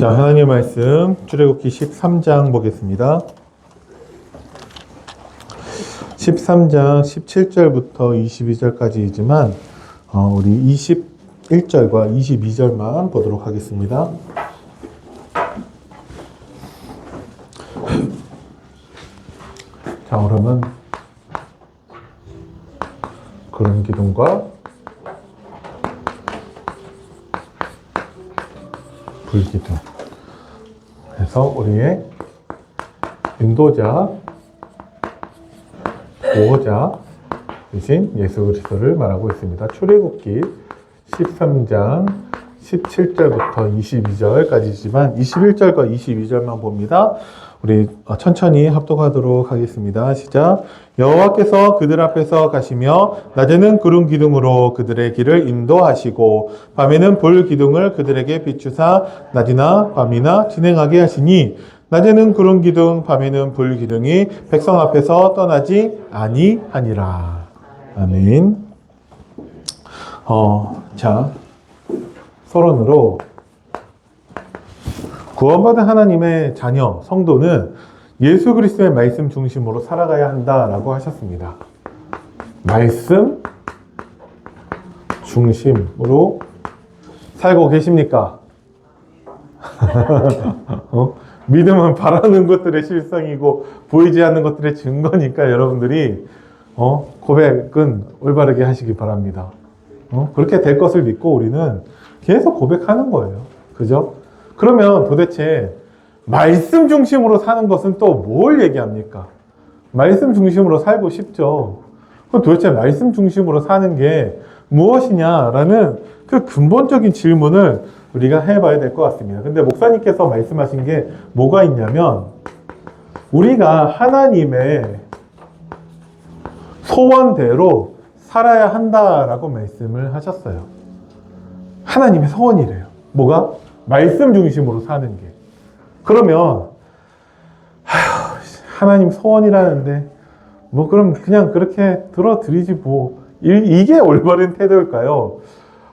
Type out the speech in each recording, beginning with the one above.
자, 하나님의 말씀 출애굽기 13장 보겠습니다. 13장 17절부터 22절까지이지만 어, 우리 21절과 22절만 보도록 하겠습니다. 자, 그러면 그래서 우리의 인도자, 보호자 이신 예수 그리스도를 말하고 있습니다. 출애굽기 13장 17절부터 22절까지지만 21절과 22절만 봅니다. 우리 천천히 합독하도록 하겠습니다. 시작. 여호와께서 그들 앞에서 가시며 낮에는 구름 기둥으로 그들의 길을 인도하시고 밤에는 불 기둥을 그들에게 비추사 낮이나 밤이나 진행하게 하시니 낮에는 구름 기둥 밤에는 불 기둥이 백성 앞에서 떠나지 아니하니라. 아멘. 어, 자, 서론으로 구원받은 하나님의 자녀, 성도는 예수 그리스도의 말씀 중심으로 살아가야 한다라고 하셨습니다. 말씀 중심으로 살고 계십니까? 어? 믿음은 바라는 것들의 실상이고 보이지 않는 것들의 증거니까 여러분들이 어? 고백은 올바르게 하시기 바랍니다. 어? 그렇게 될 것을 믿고 우리는 계속 고백하는 거예요. 그죠? 그러면 도대체 말씀 중심으로 사는 것은 또 뭘 얘기합니까? 말씀 중심으로 살고 싶죠. 그럼 도대체 말씀 중심으로 사는 게 무엇이냐라는 그 근본적인 질문을 우리가 해봐야 될 것 같습니다. 근데 목사님께서 말씀하신 게 뭐가 있냐면 우리가 하나님의 소원대로 살아야 한다라고 말씀을 하셨어요. 하나님의 소원이래요. 뭐가? 말씀 중심으로 사는 게. 그러면 아휴, 하나님 소원이라는데 뭐 그럼 그냥 그렇게 들어드리지 뭐 이- 이게 올바른 태도일까요?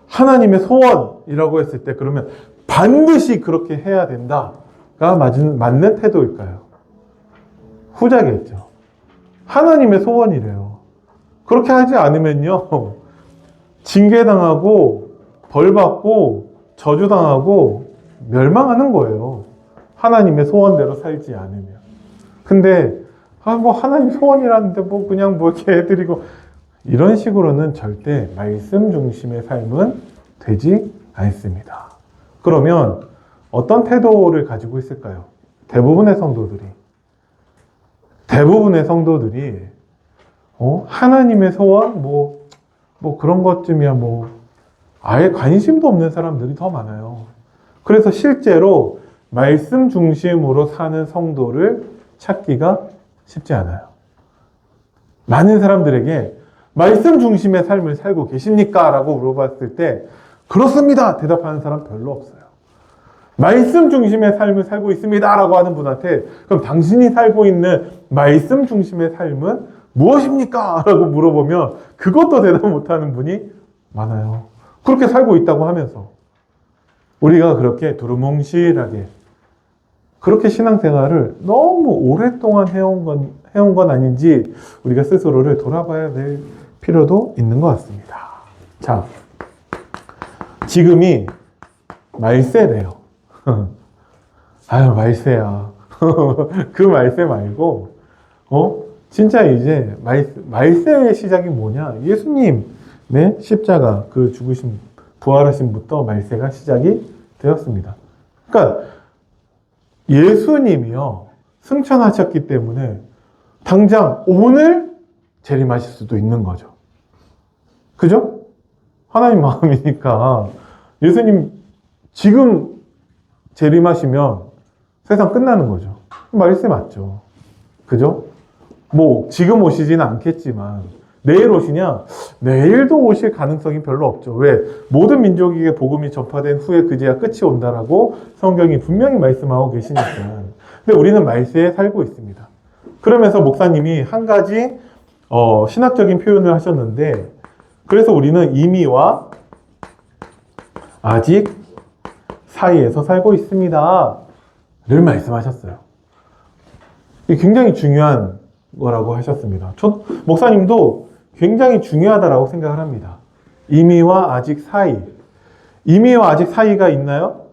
하나님의 소원이라고 했을 때 그러면 반드시 그렇게 해야 된다가 맞은, 맞는 태도일까요? 후자겠죠. 하나님의 소원이래요. 그렇게 하지 않으면요. 징계당하고 벌받고 저주당하고 멸망하는 거예요. 하나님의 소원대로 살지 않으면. 근데 아 뭐 하나님 소원이라는데 뭐 그냥 뭐 이렇게 해드리고 이런 식으로는 절대 말씀 중심의 삶은 되지 않습니다. 그러면 어떤 태도를 가지고 있을까요? 대부분의 성도들이 대부분의 성도들이 어? 하나님의 소원 뭐뭐 그런 것쯤이야 뭐 아예 관심도 없는 사람들이 더 많아요. 그래서 실제로 말씀 중심으로 사는 성도를 찾기가 쉽지 않아요. 많은 사람들에게 말씀 중심의 삶을 살고 계십니까? 라고 물어봤을 때 그렇습니다! 대답하는 사람 별로 없어요. 말씀 중심의 삶을 살고 있습니다! 라고 하는 분한테 그럼 당신이 살고 있는 말씀 중심의 삶은 무엇입니까? 라고 물어보면 그것도 대답 못하는 분이 많아요. 그렇게 살고 있다고 하면서 우리가 그렇게 두루뭉실하게 그렇게 신앙생활을 너무 오랫동안 해온 건, 해온 건 아닌지 우리가 스스로를 돌아봐야 될 필요도 있는 것 같습니다. 자, 지금이 말세래요. 아유, 말세야. 그 말세 말고, 어? 진짜 이제 말, 말세의 시작이 뭐냐? 예수님, 네? 십자가, 그 죽으신, 부활하신부터 말세가 시작이 되었습니다. 그러니까, 예수님이요, 승천하셨기 때문에, 당장 오늘 재림하실 수도 있는 거죠. 그죠? 하나님 마음이니까, 예수님 지금 재림하시면 세상 끝나는 거죠. 말씀 맞죠. 그죠? 뭐, 지금 오시지는 않겠지만, 내일 오시냐? 내일도 오실 가능성이 별로 없죠. 왜? 모든 민족에게 복음이 전파된 후에 그제야 끝이 온다라고 성경이 분명히 말씀하고 계시니까. 근데 우리는 말세에 살고 있습니다. 그러면서 목사님이 한 가지, 어, 신학적인 표현을 하셨는데, 그래서 우리는 이미와 아직 사이에서 살고 있습니다. 를 말씀하셨어요. 굉장히 중요한 거라고 하셨습니다. 저, 목사님도 굉장히 중요하다라고 생각을 합니다. 이미와 아직 사이. 이미와 아직 사이가 있나요?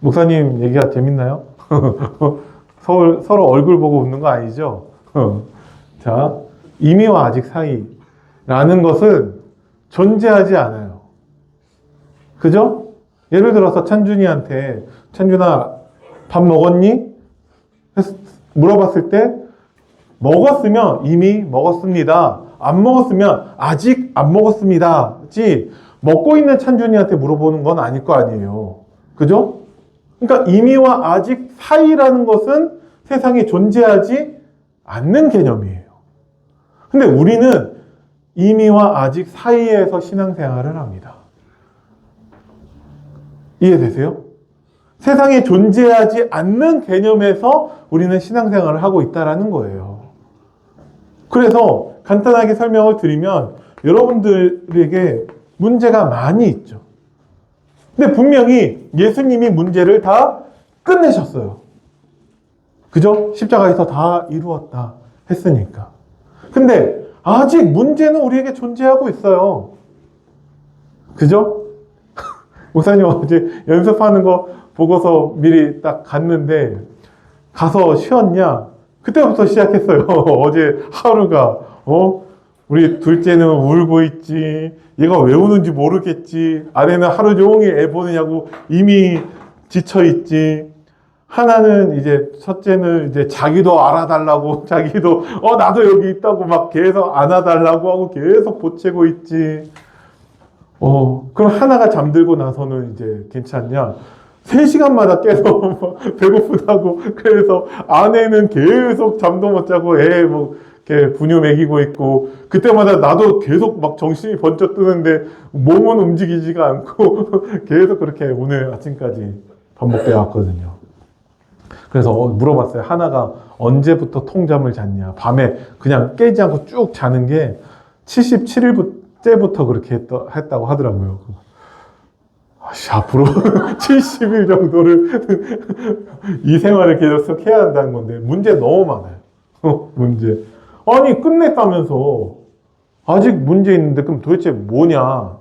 목사님 얘기가 재밌나요? 서로, 서로 얼굴 보고 웃는 거 아니죠? 자, 이미와 아직 사이라는 것은 존재하지 않아요. 그죠? 예를 들어서 찬준이한테 찬준아 밥 먹었니? 했- 물어봤을 때 먹었으면 이미 먹었습니다. 안 먹었으면 아직 안 먹었습니다.지 먹고 있는 찬준이한테 물어보는 건 아닐 거 아니에요. 그죠? 그러니까 이미와 아직 사이라는 것은 세상에 존재하지 않는 개념이에요. 근데 우리는 이미와 아직 사이에서 신앙생활을 합니다. 이해되세요? 세상에 존재하지 않는 개념에서 우리는 신앙생활을 하고 있다라는 거예요. 그래서 간단하게 설명을 드리면 여러분들에게 문제가 많이 있죠. 근데 분명히 예수님이 문제를 다 끝내셨어요. 그죠? 십자가에서 다 이루었다 했으니까. 근데 아직 문제는 우리에게 존재하고 있어요. 그죠? 목사님 어제 연습하는 거 보고서 미리 딱 갔는데 가서 쉬었냐? 그때부터 시작했어요. 어제 하루가 어 우리 둘째는 울고 있지. 얘가 왜 우는지 모르겠지. 아내는 하루 종일 애 보느냐고 이미 지쳐 있지. 하나는 이제 첫째는 이제 자기도 알아달라고 자기도 어 나도 여기 있다고 막 계속 안아달라고 하고 계속 보채고 있지. 어, 그럼 하나가 잠들고 나서는 이제 괜찮냐? 3시간마다 깨서 막 배고프다고 그래서 아내는 계속 잠도 못 자고 애뭐 이렇게 분유 먹이고 있고 그때마다 나도 계속 막 정신이 번쩍 뜨는데 몸은 움직이지가 않고 계속 그렇게 오늘 아침까지 반복되어 왔거든요. 그래서 어, 물어봤어요. 하나가 언제부터 통잠을 잤냐? 밤에 그냥 깨지 않고 쭉 자는 게 77일째부터 그렇게 했다, 했다고 하더라고요. 아씨, 앞으로 70일 정도를 이 생활을 계속 해야 한다는 건데, 문제 너무 많아요. 어, 문제. 아니, 끝냈다면서. 아직 문제 있는데, 그럼 도대체 뭐냐?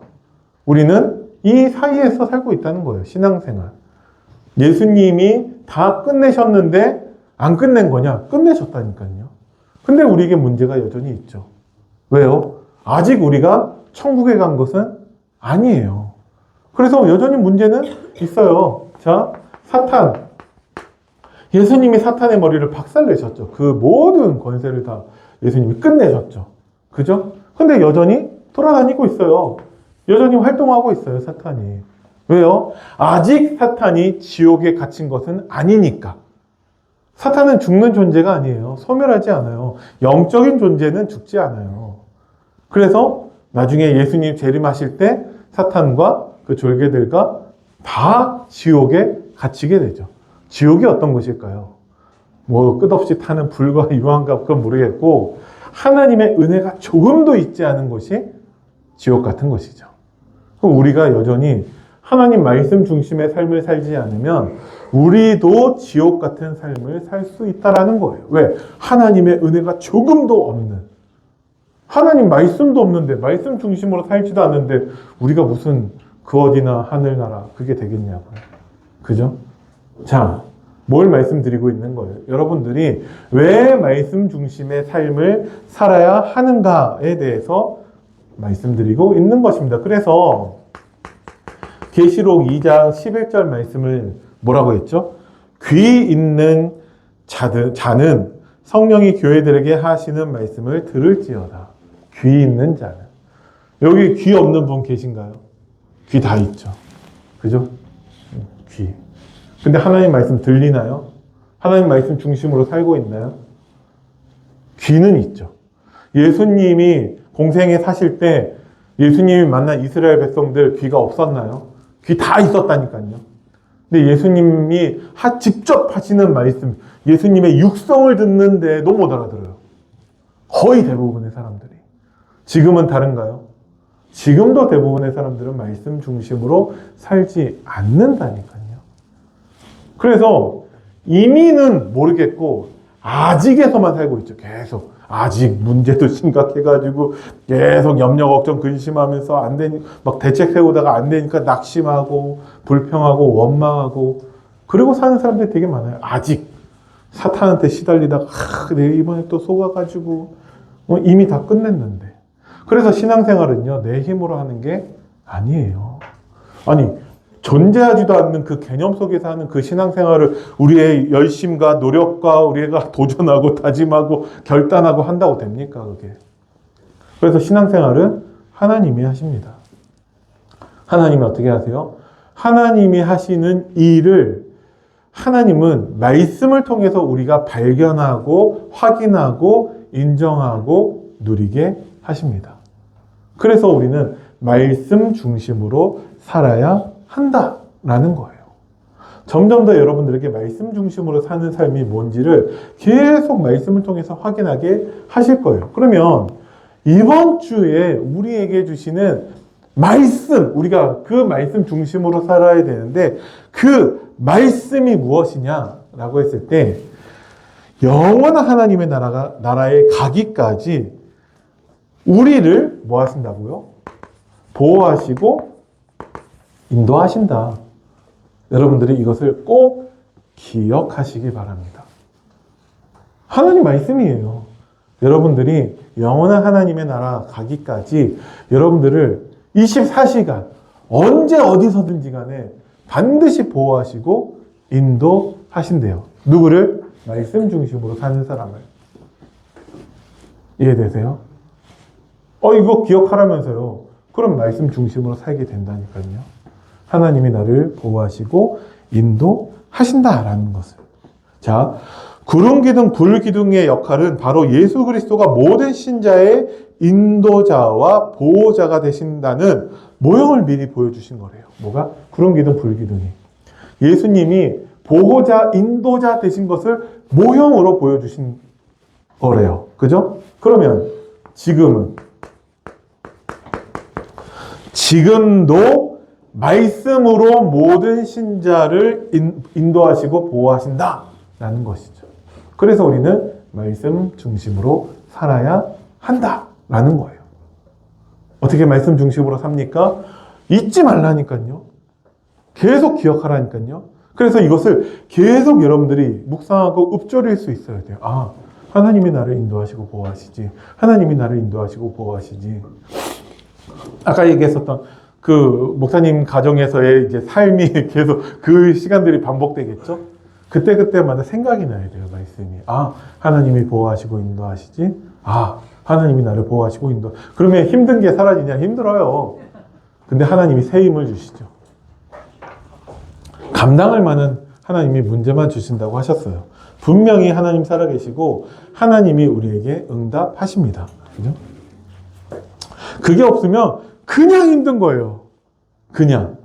우리는 이 사이에서 살고 있다는 거예요. 신앙생활. 예수님이 다 끝내셨는데, 안 끝낸 거냐? 끝내셨다니까요. 근데 우리에게 문제가 여전히 있죠. 왜요? 아직 우리가 천국에 간 것은 아니에요. 그래서 여전히 문제는 있어요. 자, 사탄. 예수님이 사탄의 머리를 박살내셨죠. 그 모든 권세를 다 예수님이 끝내셨죠. 그죠? 근데 여전히 돌아다니고 있어요. 여전히 활동하고 있어요, 사탄이. 왜요? 아직 사탄이 지옥에 갇힌 것은 아니니까. 사탄은 죽는 존재가 아니에요. 소멸하지 않아요. 영적인 존재는 죽지 않아요. 그래서 나중에 예수님 재림하실 때 사탄과 그 졸개들과 다 지옥에 갇히게 되죠. 지옥이 어떤 곳일까요? 뭐 끝없이 타는 불과 유황과 그건 모르겠고 하나님의 은혜가 조금도 있지 않은 곳이 지옥 같은 것이죠. 그럼 우리가 여전히 하나님 말씀 중심의 삶을 살지 않으면 우리도 지옥 같은 삶을 살 수 있다라는 거예요. 왜? 하나님의 은혜가 조금도 없는 하나님 말씀도 없는데 말씀 중심으로 살지도 않는데 우리가 무슨 그 어디나 하늘나라 그게 되겠냐고요. 그죠? 자, 뭘 말씀드리고 있는 거예요? 여러분들이 왜 말씀 중심의 삶을 살아야 하는가에 대해서 말씀드리고 있는 것입니다. 그래서 계시록 2장 11절 말씀을 뭐라고 했죠? 귀 있는 자들, 자는 성령이 교회들에게 하시는 말씀을 들을지어다. 귀 있는 자는. 여기 귀 없는 분 계신가요? 귀 다 있죠. 그죠? 음, 귀. 근데 하나님 말씀 들리나요? 하나님 말씀 중심으로 살고 있나요? 귀는 있죠. 예수님이 공생에 사실 때 예수님이 만난 이스라엘 백성들 귀가 없었나요? 귀 다 있었다니까요. 근데 예수님이 하, 직접 하시는 말씀, 예수님의 육성을 듣는데도 못 알아들어요. 거의 대부분의 사람들이. 지금은 다른가요? 지금도 대부분의 사람들은 말씀 중심으로 살지 않는다니까요. 그래서 이미는 모르겠고 아직에서만 살고 있죠. 계속 아직 문제도 심각해가지고 계속 염려 걱정 근심하면서 안 되니 막 대책 세우다가 안 되니까 낙심하고 불평하고 원망하고 그리고 사는 사람들이 되게 많아요. 아직 사탄한테 시달리다가 아, 내 이번에 또 속아가지고 어, 이미 다 끝냈는데 그래서 신앙생활은요 내 힘으로 하는 게 아니에요. 아니 존재하지도 않는 그 개념 속에서 하는 그 신앙생활을 우리의 열심과 노력과 우리가 도전하고 다짐하고 결단하고 한다고 됩니까 그게? 그래서 신앙생활은 하나님이 하십니다. 하나님이 어떻게 하세요? 하나님이 하시는 일을 하나님은 말씀을 통해서 우리가 발견하고 확인하고 인정하고 누리게 하십니다. 그래서 우리는 말씀 중심으로 살아야 한다라는 거예요. 점점 더 여러분들에게 말씀 중심으로 사는 삶이 뭔지를 계속 말씀을 통해서 확인하게 하실 거예요. 그러면 이번 주에 우리에게 주시는 말씀, 우리가 그 말씀 중심으로 살아야 되는데 그 말씀이 무엇이냐라고 했을 때 영원한 하나님의 나라가 나라에 가기까지 우리를 뭐 하신다고요? 보호하시고 인도하신다. 여러분들이 이것을 꼭 기억하시기 바랍니다. 하나님 말씀이에요. 여러분들이 영원한 하나님의 나라 가기까지 여러분들을 24시간 언제 어디서든지 간에 반드시 보호하시고 인도하신대요. 누구를? 말씀 중심으로 사는 사람을. 이해되세요? 어, 이거 기억하라면서요. 그럼 말씀 중심으로 살게 된다니까요. 하나님이 나를 보호하시고 인도하신다라는 것을. 자, 구름 기둥, 불 기둥의 역할은 바로 예수 그리스도가 모든 신자의 인도자와 보호자가 되신다는 모형을 미리 보여주신 거래요. 뭐가? 구름 기둥, 불 기둥이. 예수님이 보호자, 인도자 되신 것을 모형으로 보여주신 거래요. 그죠? 그러면 지금은 지금도 말씀으로 모든 신자를 인, 인도하시고 보호하신다 라는 것이죠. 그래서 우리는 말씀 중심으로 살아야 한다 라는 거예요. 어떻게 말씀 중심으로 삽니까? 잊지 말라니까요. 계속 기억하라니까요. 그래서 이것을 계속 여러분들이 묵상하고 읊조릴 수 있어야 돼요. 아, 하나님이 나를 인도하시고 보호하시지. 하나님이 나를 인도하시고 보호하시지. 아까 얘기했었던 그 목사님 가정에서의 이제 삶이 계속 그 시간들이 반복되겠죠? 그때그때마다 생각이 나야 돼요, 말씀이. 아, 하나님이 보호하시고 인도하시지? 아, 하나님이 나를 보호하시고 인도. 그러면 힘든 게 사라지냐? 힘들어요. 근데 하나님이 새 힘을 주시죠. 감당할 만한 하나님이 문제만 주신다고 하셨어요. 분명히 하나님 살아계시고 하나님이 우리에게 응답하십니다. 그죠? 그게 없으면 그냥 힘든 거예요. 그냥.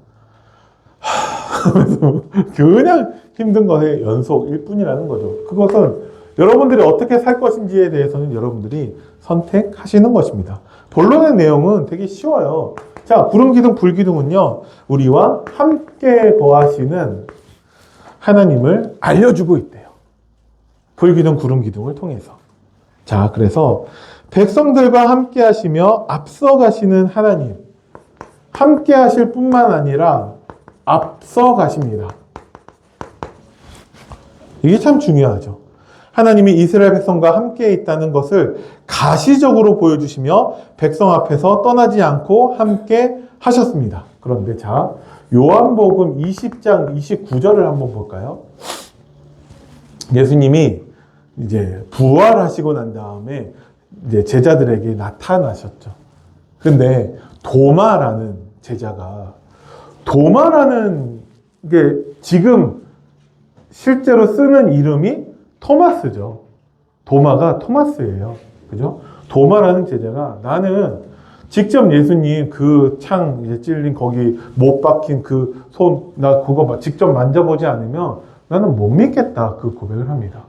그냥 힘든 것의 연속일 뿐이라는 거죠. 그것은 여러분들이 어떻게 살 것인지에 대해서는 여러분들이 선택하시는 것입니다. 본론의 내용은 되게 쉬워요. 자, 구름기둥, 불기둥은요, 우리와 함께 거하시는 하나님을 알려주고 있대요. 불기둥, 구름기둥을 통해서. 자, 그래서 백성들과 함께 하시며 앞서 가시는 하나님. 함께 하실 뿐만 아니라 앞서 가십니다. 이게 참 중요하죠. 하나님이 이스라엘 백성과 함께 있다는 것을 가시적으로 보여주시며 백성 앞에서 떠나지 않고 함께 하셨습니다. 그런데 자, 요한복음 20장 29절을 한번 볼까요? 예수님이 이제 부활하시고 난 다음에 이제 제자들에게 나타나셨죠. 근데 도마라는 제자가 도마라는 게 지금 실제로 쓰는 이름이 토마스죠. 도마가 토마스예요. 그죠? 도마라는 제자가 나는 직접 예수님 그 창 찔린 거기 못 박힌 그 손 나 그거 직접 만져보지 않으면 나는 못 믿겠다 그 고백을 합니다.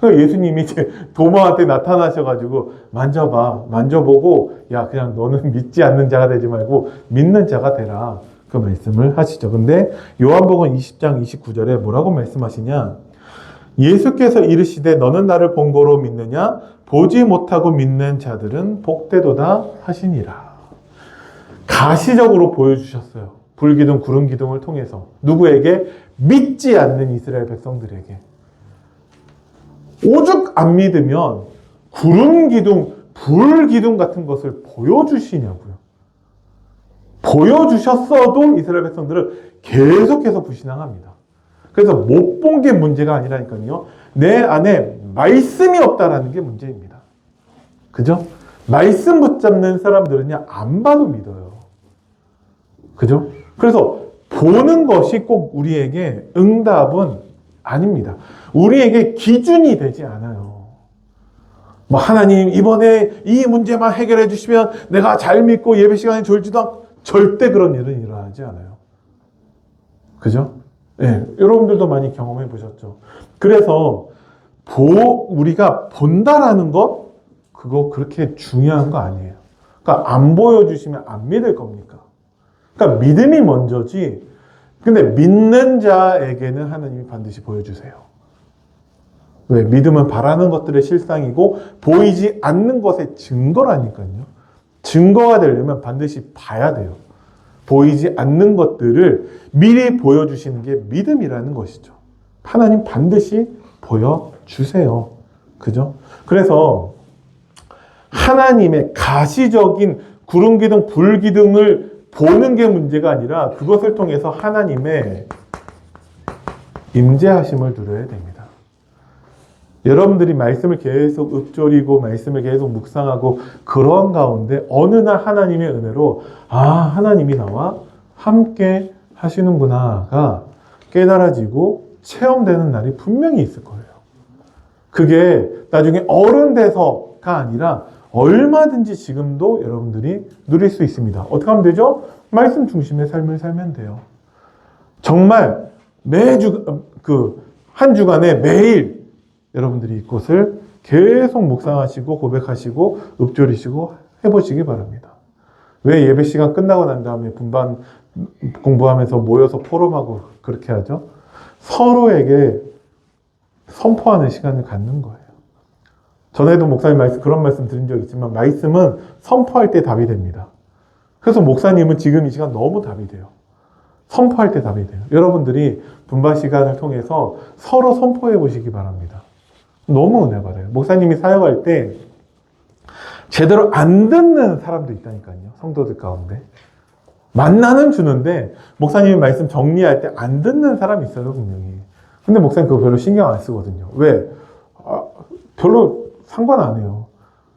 그 예수님이 이제 도마한테 나타나셔가지고 만져봐, 만져보고 야 그냥 너는 믿지 않는 자가 되지 말고 믿는 자가 되라 그 말씀을 하시죠. 근데 요한복음 20장 29절에 뭐라고 말씀하시냐? 예수께서 이르시되 너는 나를 본거로 믿느냐? 보지 못하고 믿는 자들은 복되도다 하시니라. 가시적으로 보여주셨어요. 불기둥, 구름 기둥을 통해서 누구에게 믿지 않는 이스라엘 백성들에게 오죽 안 믿으면 구름 기둥, 불 기둥 같은 것을 보여주시냐고요. 보여주셨어도 이스라엘 백성들은 계속해서 불신앙합니다. 그래서 못 본 게 문제가 아니라니까요. 내 안에 말씀이 없다라는 게 문제입니다. 그죠? 말씀 붙잡는 사람들은요, 안 봐도 믿어요. 그죠? 그래서 보는 것이 꼭 우리에게 응답은 아닙니다. 우리에게 기준이 되지 않아요. 뭐 하나님 이번에 이 문제만 해결해 주시면 내가 잘 믿고 예배 시간에 졸지도 않고 절대 그런 일은 일어나지 않아요. 그죠? 예, 여러분들도 많이 경험해 보셨죠. 그래서 보 우리가 본다라는 것 그거 그렇게 중요한 거 아니에요. 그러니까 안 보여주시면 안 믿을 겁니까? 그러니까 믿음이 먼저지. 근데 믿는 자에게는 하나님이 반드시 보여주세요. 왜? 믿음은 바라는 것들의 실상이고 보이지 않는 것의 증거라니까요. 증거가 되려면 반드시 봐야 돼요. 보이지 않는 것들을 미리 보여주시는 게 믿음이라는 것이죠. 하나님 반드시 보여주세요. 그죠? 그래서 하나님의 가시적인 구름기둥, 불기둥을 보는 게 문제가 아니라 그것을 통해서 하나님의 임재하심을 누려야 됩니다. 여러분들이 말씀을 계속 읊조리고 말씀을 계속 묵상하고 그런 가운데 어느 날 하나님의 은혜로 아 하나님이 나와 함께 하시는구나가 깨달아지고 체험되는 날이 분명히 있을 거예요. 그게 나중에 어른 돼서가 아니라 얼마든지 지금도 여러분들이 누릴 수 있습니다. 어떻게 하면 되죠? 말씀 중심의 삶을 살면 돼요. 정말 매주 그 한 주간에 매일 여러분들이 이곳을 계속 묵상하시고 고백하시고 읊조리시고 해보시기 바랍니다. 왜 예배 시간 끝나고 난 다음에 분반 공부하면서 모여서 포럼하고 그렇게 하죠? 서로에게 선포하는 시간을 갖는 거예요. 전에도 목사님 말씀 그런 말씀 드린 적 있지만 말씀은 선포할 때 답이 됩니다. 그래서 목사님은 지금 이 시간 너무 답이 돼요. 선포할 때 답이 돼요. 여러분들이 분반 시간을 통해서 서로 선포해 보시기 바랍니다. 너무 은혜 받아요. 목사님이 사역할 때 제대로 안 듣는 사람도 있다니까요. 성도들 가운데. 만나는 주는데 목사님이 말씀 정리할 때 안 듣는 사람이 있어요, 분명히. 근데 목사님 그거 별로 신경 안 쓰거든요. 왜? 아, 별로 상관 안 해요.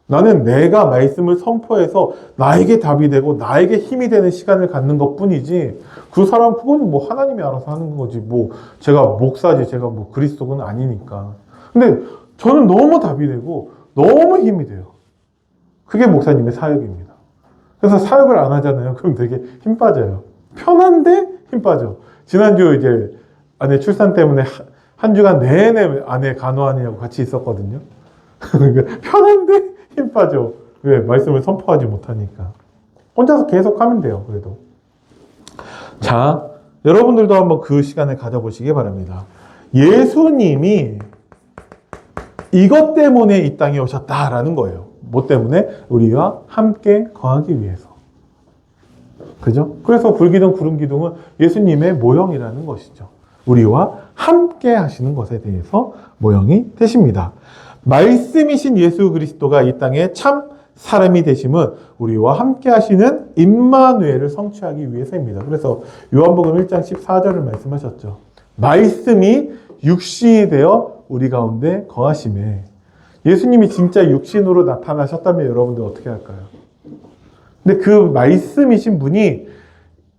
나는 내가 말씀을 선포해서 나에게 답이 되고 나에게 힘이 되는 시간을 갖는 것 뿐이지 그 사람 그건 뭐 하나님이 알아서 하는 거지. 뭐 제가 목사지 제가 뭐 그리스도는 아니니까. 근데 저는 너무 답이 되고 너무 힘이 돼요. 그게 목사님의 사역입니다. 그래서 사역을 안 하잖아요. 그럼 되게 힘 빠져요. 편한데 힘 빠져. 지난주 이제 아내 출산 때문에 한- 한 주간 내내 아내 간호하느냐고 같이 있었거든요 편한데 힘 빠져. 왜? 말씀을 선포하지 못하니까. 혼자서 계속 하면 돼요, 그래도. 자, 여러분들도 한번 그 시간을 가져보시기 바랍니다. 예수님이 이것 때문에 이 땅에 오셨다라는 거예요. 뭐 때문에? 우리와 함께 거하기 위해서. 그죠? 그래서 불기둥, 구름기둥은 예수님의 모형이라는 것이죠. 우리와 함께 하시는 것에 대해서 모형이 되십니다. 말씀이신 예수 그리스도가 이 땅에 참 사람이 되심은 우리와 함께 하시는 임마누엘을 성취하기 위해서입니다. 그래서 요한복음 1장 14절을 말씀하셨죠. 말씀이 육신이 되어 우리 가운데 거하심에 예수님이 진짜 육신으로 나타나셨다면 여러분들 어떻게 할까요? 근데 그 말씀이신 분이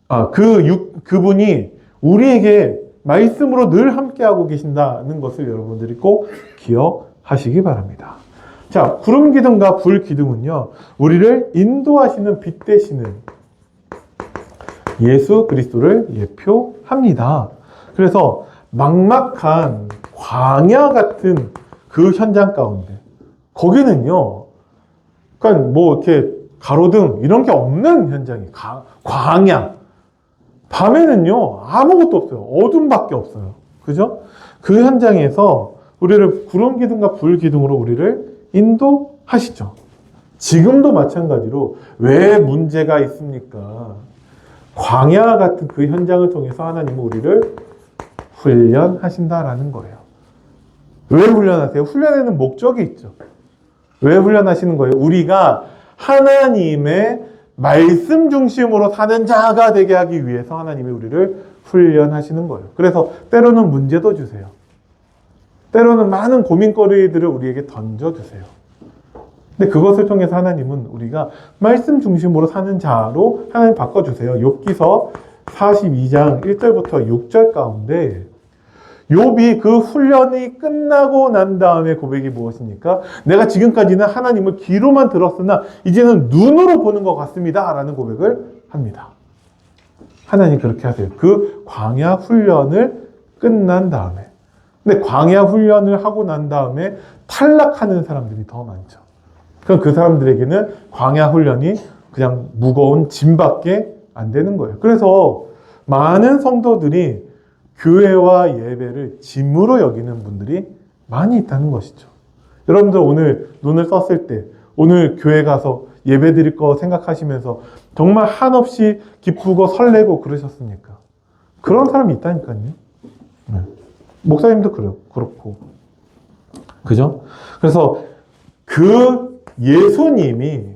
아, 그 육, 그분이 우리에게 말씀으로 늘 함께하고 계신다는 것을 여러분들이 꼭 기억 하시기 바랍니다. 자, 구름 기둥과 불 기둥은요, 우리를 인도하시는 빛 되시는 예수 그리스도를 예표합니다. 그래서 막막한 광야 같은 그 현장 가운데 거기는요. 그러니까 뭐 이렇게 가로등 이런 게 없는 현장이 가- 광야. 밤에는요 아무것도 없어요. 어둠밖에 없어요. 그죠? 그 현장에서 우리를 구름 기둥과 불 기둥으로 우리를 인도하시죠. 지금도 마찬가지로 왜 문제가 있습니까? 광야 같은 그 현장을 통해서 하나님은 우리를 훈련하신다라는 거예요. 왜 훈련하세요? 훈련에는 목적이 있죠. 왜 훈련하시는 거예요? 우리가 하나님의 말씀 중심으로 사는 자가 되게 하기 위해서 하나님이 우리를 훈련하시는 거예요. 그래서 때로는 문제도 주세요. 때로는 많은 고민거리들을 우리에게 던져주세요. 근데 그것을 통해서 하나님은 우리가 말씀 중심으로 사는 자로 하나님 바꿔주세요. 욥기서 42장 1절부터 6절 가운데 욥이 그 훈련이 끝나고 난 다음에 고백이 무엇입니까? 내가 지금까지는 하나님을 귀로만 들었으나 이제는 눈으로 보는 것 같습니다. 라는 고백을 합니다. 하나님 그렇게 하세요. 그 광야 훈련을 끝난 다음에. 근데 광야 훈련을 하고 난 다음에 탈락하는 사람들이 더 많죠. 그럼 그 사람들에게는 광야 훈련이 그냥 무거운 짐밖에 안 되는 거예요. 그래서 많은 성도들이 교회와 예배를 짐으로 여기는 분들이 많이 있다는 것이죠. 여러분들 오늘 눈을 썼을 때 오늘 교회 가서 예배 드릴 거 생각하시면서 정말 한없이 기쁘고 설레고 그러셨습니까? 그런 사람이 있다니까요. 네. 목사님도 그래요. 그렇고. 그죠? 그래서 그 예수님이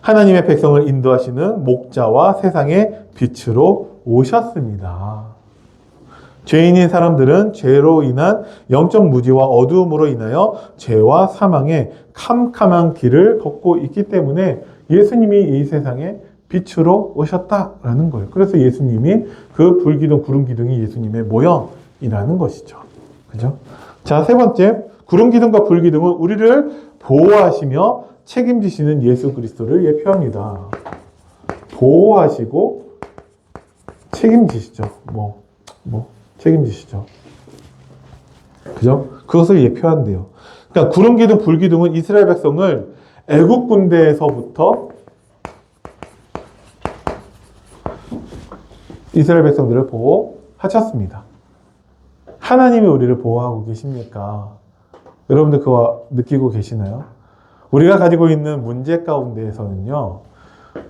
하나님의 백성을 인도하시는 목자와 세상의 빛으로 오셨습니다. 죄인인 사람들은 죄로 인한 영적 무지와 어두움으로 인하여 죄와 사망의 캄캄한 길을 걷고 있기 때문에 예수님이 이 세상에 빛으로 오셨다라는 거예요. 그래서 예수님이 그 불기둥, 구름기둥이 예수님의 모형이라는 것이죠. 그죠? 자, 세 번째, 구름기둥과 불기둥은 우리를 보호하시며 책임지시는 예수 그리스도를 예표합니다. 보호하시고 책임지시죠. 뭐, 뭐, 책임지시죠. 그죠? 그것을 예표한대요. 그러니까 구름기둥, 불기둥은 이스라엘 백성을 애국 군대에서부터 이스라엘 백성들을 보호하셨습니다. 하나님이 우리를 보호하고 계십니까? 여러분들 그거 느끼고 계시나요? 우리가 가지고 있는 문제 가운데에서는요,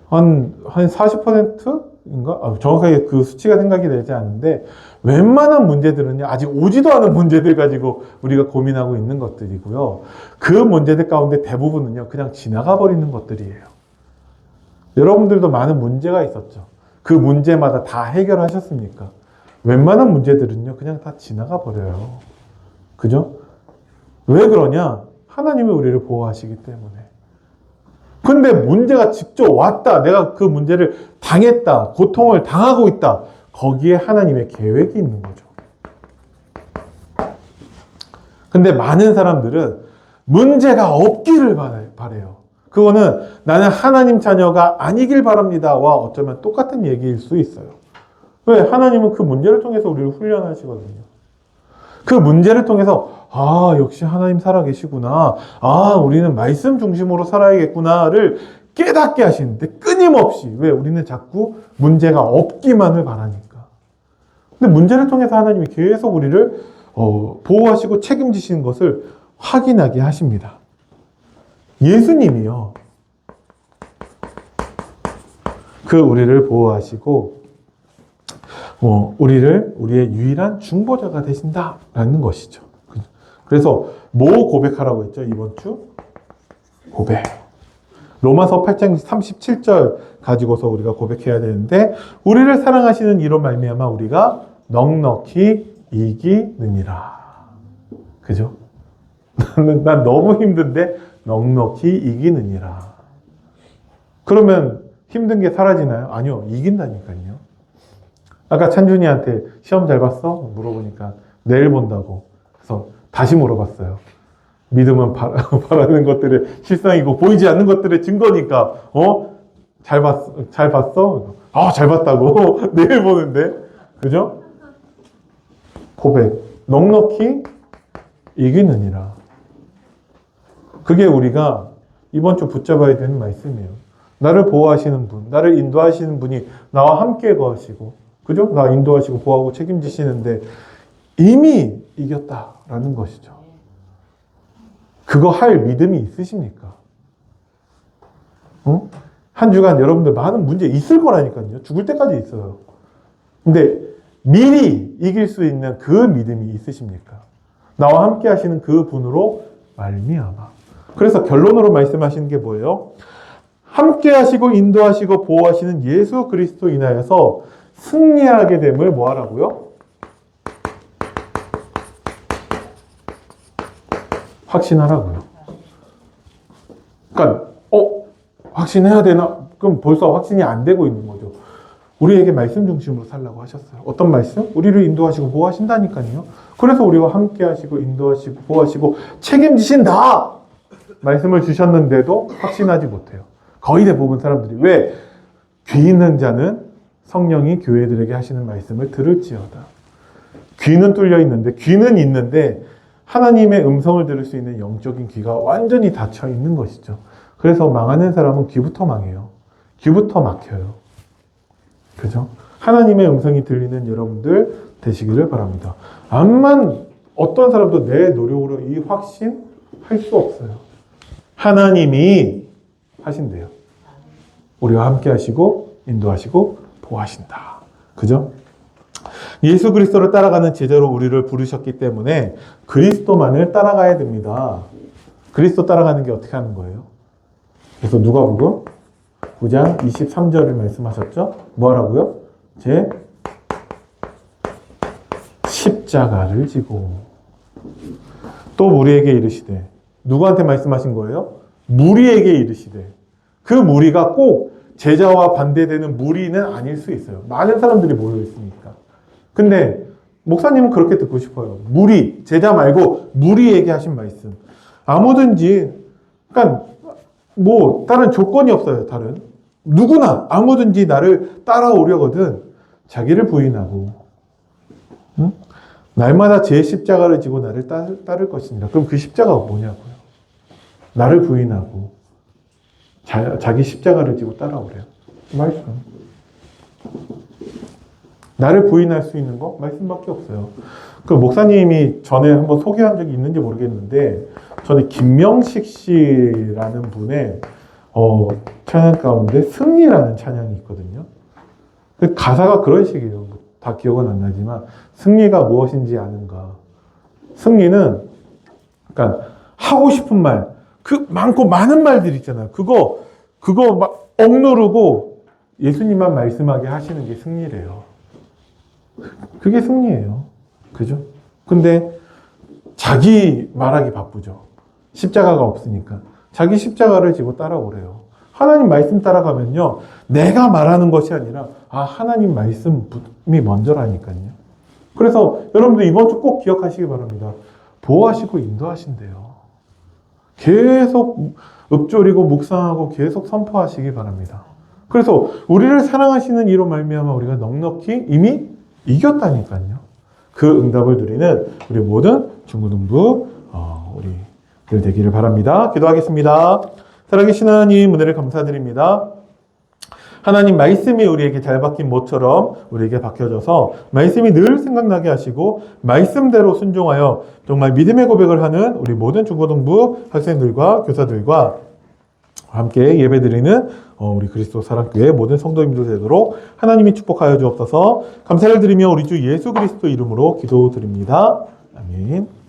한, 한 40%인가? 아, 정확하게 그 수치가 생각이 되지 않는데, 웬만한 문제들은요, 아직 오지도 않은 문제들 가지고 우리가 고민하고 있는 것들이고요. 그 문제들 가운데 대부분은요, 그냥 지나가 버리는 것들이에요. 여러분들도 많은 문제가 있었죠. 그 문제마다 다 해결하셨습니까? 웬만한 문제들은요, 그냥 다 지나가 버려요. 그죠? 왜 그러냐? 하나님이 우리를 보호하시기 때문에. 근데 문제가 직접 왔다. 내가 그 문제를 당했다. 고통을 당하고 있다. 거기에 하나님의 계획이 있는 거죠. 근데 많은 사람들은 문제가 없기를 바래요. 그거는 나는 하나님 자녀가 아니길 바랍니다와 어쩌면 똑같은 얘기일 수 있어요. 왜? 하나님은 그 문제를 통해서 우리를 훈련하시거든요. 그 문제를 통해서 아 역시 하나님 살아계시구나. 아 우리는 말씀 중심으로 살아야겠구나를 깨닫게 하시는데 끊임없이 왜 우리는 자꾸 문제가 없기만을 바라니까. 근데 문제를 통해서 하나님이 계속 우리를 어, 보호하시고 책임지시는 것을 확인하게 하십니다. 예수님이요. 그 우리를 보호하시고 어, 우리를 우리의 유일한 중보자가 되신다라는 것이죠. 그래서 뭐 고백하라고 했죠 이번 주 고백. 로마서 8장 37절 가지고서 우리가 고백해야 되는데 우리를 사랑하시는 이로 말미암아 우리가 넉넉히 이기느니라. 그죠? 나는 난 너무 힘든데 넉넉히 이기느니라. 그러면 힘든 게 사라지나요? 아니요, 이긴다니까요. 아까 찬준이한테 시험 잘 봤어? 물어보니까 내일 본다고. 그래서 다시 물어봤어요. 믿음은 바, 바라는 것들의 실상이고 보이지 않는 것들의 증거니까 어? 잘 봤어? 잘 봤어? 아, 잘 봤다고. 내일 보는데. 그죠? 고백, 넉넉히 이기느니라. 그게 우리가 이번 주 붙잡아야 되는 말씀이에요. 나를 보호하시는 분, 나를 인도하시는 분이 나와 함께 거하시고, 그죠? 나 인도하시고 보호하고 책임지시는데 이미 이겼다라는 것이죠. 그거 할 믿음이 있으십니까? 어? 한 주간 여러분들 많은 문제 있을 거라니까요. 죽을 때까지 있어요. 근데 미리 이길 수 있는 그 믿음이 있으십니까? 나와 함께 하시는 그 분으로 말미암아. 그래서 결론으로 말씀하시는 게 뭐예요? 함께 하시고 인도하시고 보호하시는 예수 그리스도 인하여서 승리하게 됨을 뭐 하라고요? 확신하라고요. 그러니까 어 확신해야 되나? 그럼 벌써 확신이 안 되고 있는 거죠. 우리에게 말씀 중심으로 살라고 하셨어요. 어떤 말씀? 우리를 인도하시고 보호하신다니까요. 그래서 우리와 함께 하시고 인도하시고 보호하시고 책임지신다! 말씀을 주셨는데도 확신하지 못해요. 거의 대부분 사람들이. 왜? 귀 있는 자는 성령이 교회들에게 하시는 말씀을 들을지어다. 귀는 뚫려 있는데, 귀는 있는데, 하나님의 음성을 들을 수 있는 영적인 귀가 완전히 닫혀 있는 것이죠. 그래서 망하는 사람은 귀부터 망해요. 귀부터 막혀요. 그죠? 하나님의 음성이 들리는 여러분들 되시기를 바랍니다. 암만 어떤 사람도 내 노력으로 이 확신 할 수 없어요. 하나님이 하신대요. 우리와 함께 하시고 인도하시고 보호하신다. 그죠? 예수 그리스도를 따라가는 제자로 우리를 부르셨기 때문에 그리스도만을 따라가야 됩니다. 그리스도 따라가는 게 어떻게 하는 거예요? 그래서 누가복음 9장 23절을 말씀하셨죠? 뭐 하라고요? 제 십자가를 지고 또 무리에게 이르시되 누구한테 말씀하신 거예요? 무리에게 이르시되 그 무리가 꼭 제자와 반대되는 무리는 아닐 수 있어요. 많은 사람들이 모여 있으니까. 근데 목사님은 그렇게 듣고 싶어요. 무리, 제자 말고 무리에게 하신 말씀. 아무든지, 그러니까 뭐 다른 조건이 없어요. 다른 누구나 아무든지 나를 따라오려거든 자기를 부인하고, 응? 날마다 제 십자가를 지고 나를 따를, 따를 것이니라. 그럼 그 십자가가 뭐냐고요? 나를 부인하고 자, 자기 십자가를 지고 따라오래요. 말씀. 나를 부인할 수 있는 거 말씀밖에 없어요. 그 목사님이 전에 한번 소개한 적이 있는지 모르겠는데 전에 김명식 씨라는 분의 어, 찬양 가운데 승리라는 찬양이 있거든요. 그 가사가 그런 식이에요. 다 기억은 안 나지만 승리가 무엇인지 아는가. 승리는 그러니까 하고 싶은 말, 그 많고 많은 말들 있잖아요. 그거 그거 막 억누르고 예수님만 말씀하게 하시는 게 승리래요. 그게 승리예요. 그죠? 근데 자기 말하기 바쁘죠. 십자가가 없으니까. 자기 십자가를 지고 따라오래요. 하나님 말씀 따라가면요. 내가 말하는 것이 아니라, 아, 하나님 말씀이 먼저라니까요. 그래서 여러분들 이번 주 꼭 기억하시기 바랍니다. 보호하시고 인도하신대요. 계속 읊조리고 묵상하고 계속 선포하시기 바랍니다. 그래서 우리를 사랑하시는 이로 말미암아 우리가 넉넉히 이미 이겼다니까요. 그 응답을 누리는 우리 모든 중고등부 어, 우리들 되기를 바랍니다. 기도하겠습니다. 살아계신 하나님 은혜를 감사드립니다. 하나님 말씀이 우리에게 잘 박힌 모처럼 우리에게 박혀져서 말씀이 늘 생각나게 하시고 말씀대로 순종하여 정말 믿음의 고백을 하는 우리 모든 중고등부 학생들과 교사들과 함께 예배드리는 어, 우리 그리스도 사랑교회 모든 성도님들 되도록 하나님이 축복하여 주옵소서 감사를 드리며 우리 주 예수 그리스도 이름으로 기도드립니다. 아멘.